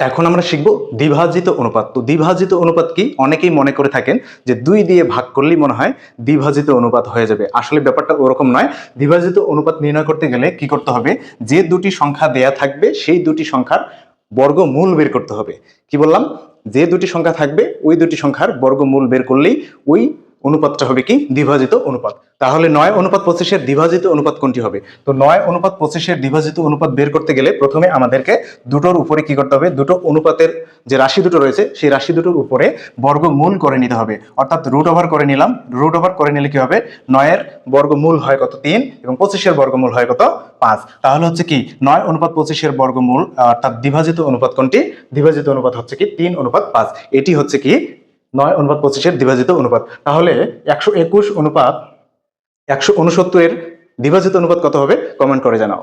এখন আমরা শিখব দ্বিভাজিত অনুপাত। তো দ্বিভাজিত অনুপাত কি? অনেকেই মনে করে থাকেন যে দুই দিয়ে ভাগ করলেই মনে হয় দ্বিভাজিত অনুপাত হয়ে যাবে। আসলে ব্যাপারটা ওরকম নয়। দ্বিভাজিত অনুপাত নির্ণয় করতে গেলে কি করতে হবে? যে দুটি সংখ্যা দেয়া থাকবে, সেই দুটি সংখ্যার বর্গমূল বের করতে হবে। কি বললাম? যে দুটি সংখ্যা থাকবে, ওই দুটি সংখ্যার বর্গমূল বের করলেই ওই অনুপাতটা হবে কি? দ্বিভাজিত অনুপাত। তাহলে নয় অনুপাত পঁচিশের দ্বিভাজিত অনুপাত কোনটি হবে? তো নয় অনুপাত পঁচিশের দ্বিভাজিত অনুপাত বের করতে গেলে প্রথমে আমাদেরকে দুটোর উপরে কি করতে হবে? দুটো অনুপাতের যে রাশি দুটো রয়েছে, সেই রাশি দুটোর উপরে বর্গমূল করে নিতে হবে। অর্থাৎ রুট ওভার করে নিলাম। রুট ওভার করে নিলে কি হবে? নয়ের বর্গমূল হয় কত? তিন এবং পঁচিশের বর্গমূল হয় কত? পাঁচ। তাহলে হচ্ছে কি? নয় অনুপাত পঁচিশের বর্গমূল, অর্থাৎ দ্বিভাজিত অনুপাত কোনটি? দ্বিভাজিত অনুপাত হচ্ছে কি? তিন অনুপাত পাঁচ। এটি হচ্ছে কি? নয় অনুপাত পঁচিশের দ্বিভাজিত অনুপাত। তাহলে একশো একুশ অনুপাত একশো উনসত্তরের দ্বিভাজিত অনুপাত কত হবে? কমেন্ট করে জানাও।